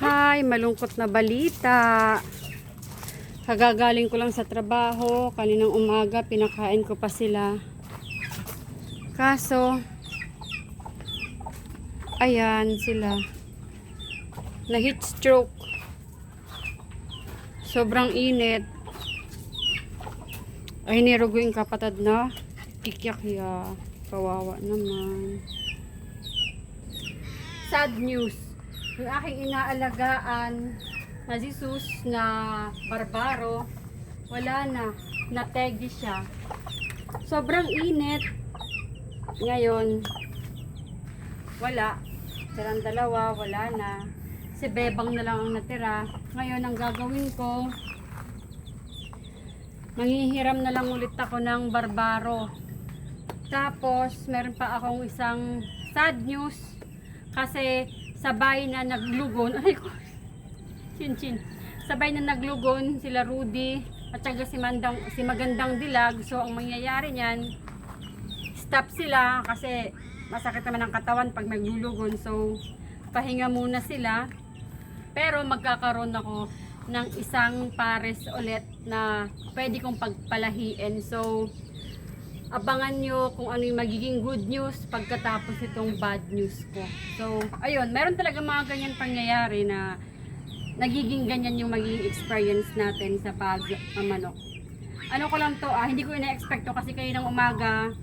Hi, malungkot na balita. Kagagaling ko lang sa trabaho. Kaninang umaga, pinakain ko pa sila. Kaso, ayan sila. Na heat stroke. Sobrang init. Ay, nirugo yung kapatid na. Kikyak ya. Kawawa naman. Sad news. Yung aking inaalagaan na si Sus na barbaro, wala na. Nategi siya. Sobrang init. Ngayon, wala. Silang dalawa, wala na. Si Bebang na lang ang natira. Ngayon, ang gagawin ko, manghihiram na lang ulit ako ng barbaro. Tapos, meron pa akong isang sad news. Kasi, sabay na naglugon. Ay ko. Chin chin. Sabay na naglugon sila Rudy at saka si, Mandang, si Magandang Dilag. So, ang mangyayari niyan, stop sila kasi masakit naman ang katawan pag naglulugon. So, pahinga muna sila. Pero magkakaroon ako ng isang pares ulit na pwede kong pagpalahiin. So, abangan nyo kung ano yung magiging good news pagkatapos itong bad news ko. So, ayun, meron talaga mga ganyan pangyayari na nagiging ganyan yung magiging experience natin sa pagmamanok. Ano ko lang to, ah, hindi ko ina-expect to kasi kayo ng umaga,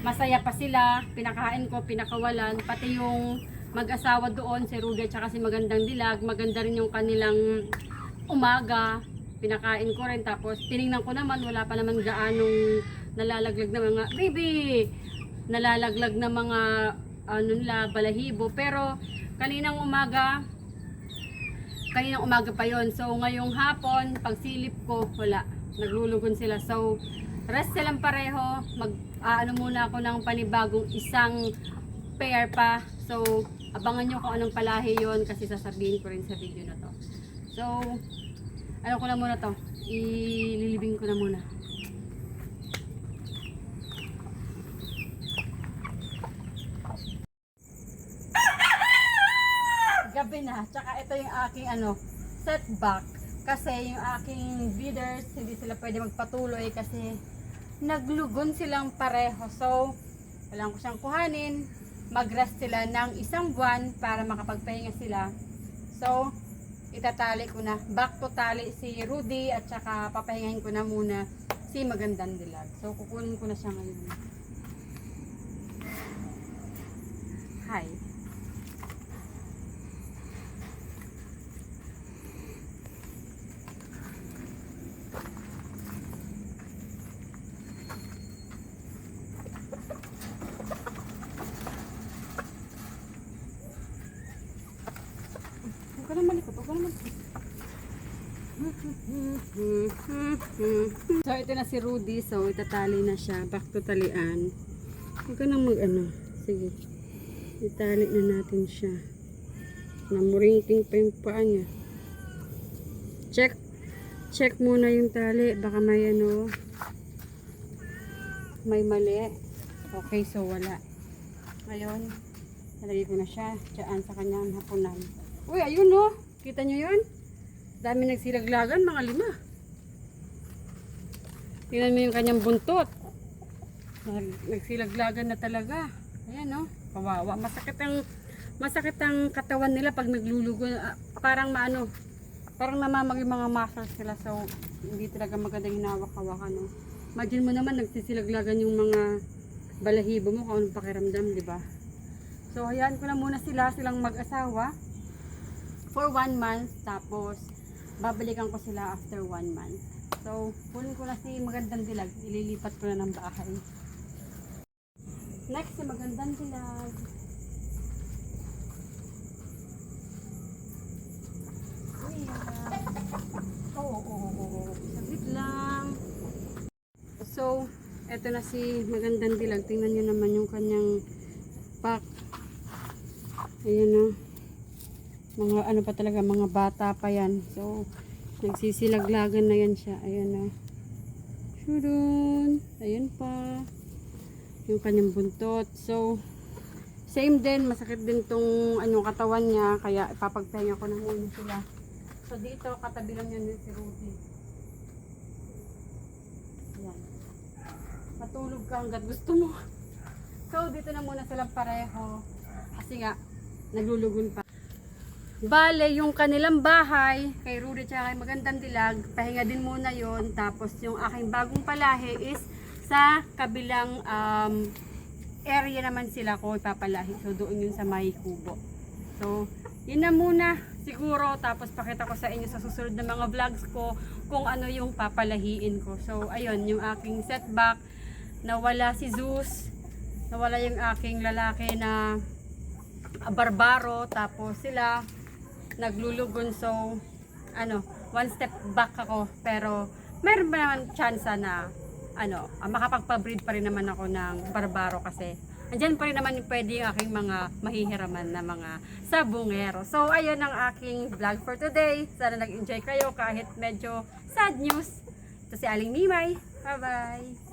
masaya pa sila, pinakain ko, pinakawalan, pati yung mag-asawa doon, si Rudy at si Magandang Dilag, maganda rin yung kanilang umaga, pinakain ko rin, tapos tiningnan ko naman, wala pa naman gaanong nalalaglag na mga, baby, nalalaglag na mga, ano nila, balahibo, pero kaninang umaga, kaninang umaga pa yon So, ngayong hapon, pagsilip ko, wala. Naglulugon sila. So, rest silang pareho. Mag, ano muna ako ng panibagong isang pair pa. So, abangan nyo kung anong palahi yon kasi sasabihin ko rin sa video na to. So, ano ko na muna to. Ililibing ko na muna. Tsaka ito yung aking ano, setback. Kasi yung aking bidders, hindi sila pwede magpatuloy kasi naglugon silang pareho. So, kailangan ko siyang kuhanin. Mag-rest sila ng isang buwan para makapagpahinga sila. So, itatali ko na. Back to tali si Rudy at saka papahingahin ko na muna si Magandang Dilag. So, kukunin ko na siya ngayon. Hi. Huwag ka na malikot, huwag ka na malikot. So, ito na si Rudy. So, itatali na siya. Back to talian. Huwag ka na mag ano. Sige. Itali na natin siya. Namuringting pa yung paa niya. Check. Check muna yung tali. Baka may ano. May mali. Okay, so wala. Ngayon, nalagay ko na siya. Diyan sa kanyang hapunan. Uy, ayun no. Kita nyo yun? Dami nagsilaglagan, mga lima. Tingnan mo yung kanyang buntot. Nag- Nagsilaglagan na talaga. Ayan no. Kawawa. Masakit ang masakit ang katawan nila pag naglulugo. Ah, parang maano, parang namamag yung mga muscles sila. So, hindi talaga maganda hinawak-hawakan. No? Imagine mo naman, nagsisilaglagan yung mga balahibo mo kung anong pakiramdam, di ba? So, hayaan ko na muna sila, silang mag-asawa for one month. Tapos, babalikan ko sila after one month. So, kunin ko na si Magandang Dilag. Ililipat ko na ng bahay. Next, si Magandang Dilag. Kuya. Oo, oo, oo, oo. Saglit lang. So, eto na si Magandang Dilag. Tingnan nyo naman yung kanyang pack. Ayan o. Mga ano pa talaga, mga bata pa yan. So, nagsisilaglagan na yan siya. Ayan o. Shurun. Ayan pa. Yung kanyang buntot. So, Same din, masakit din tong ano, katawan niya, kaya ipapagpahinga ko na muna sila. So dito, katabi lang yan din si Rudy. Yan. Matulog ka hanggat gusto mo. So dito na muna silang pareho. Kasi nga, naglulugon pa. Bale, yung kanilang bahay, kay Rudy tsaka kay Magandang Dilag, pahinga din muna yon Tapos yung aking bagong palahi is sa kabilang um, area naman sila ko ipapalahi. So doon yun sa may kubo. So, yun na muna siguro. Tapos pakita ko sa inyo sa susunod na mga vlogs ko kung ano yung papalahiin ko. So, ayun, yung aking setback. Nawala si Zeus. Nawala yung aking lalaki na barbaro. Tapos sila naglulugon. So, ano, one step back ako. Pero, meron ba naman chance na ano, ah, makapagpa-breed pa rin naman ako ng barbaro kasi andyan pa rin naman pwede yung aking mga mahihiraman na mga sabungero. So, ayun ang aking vlog for today. Sana nag-enjoy kayo kahit medyo sad news. Ito si Aling Mimay. Bye-bye!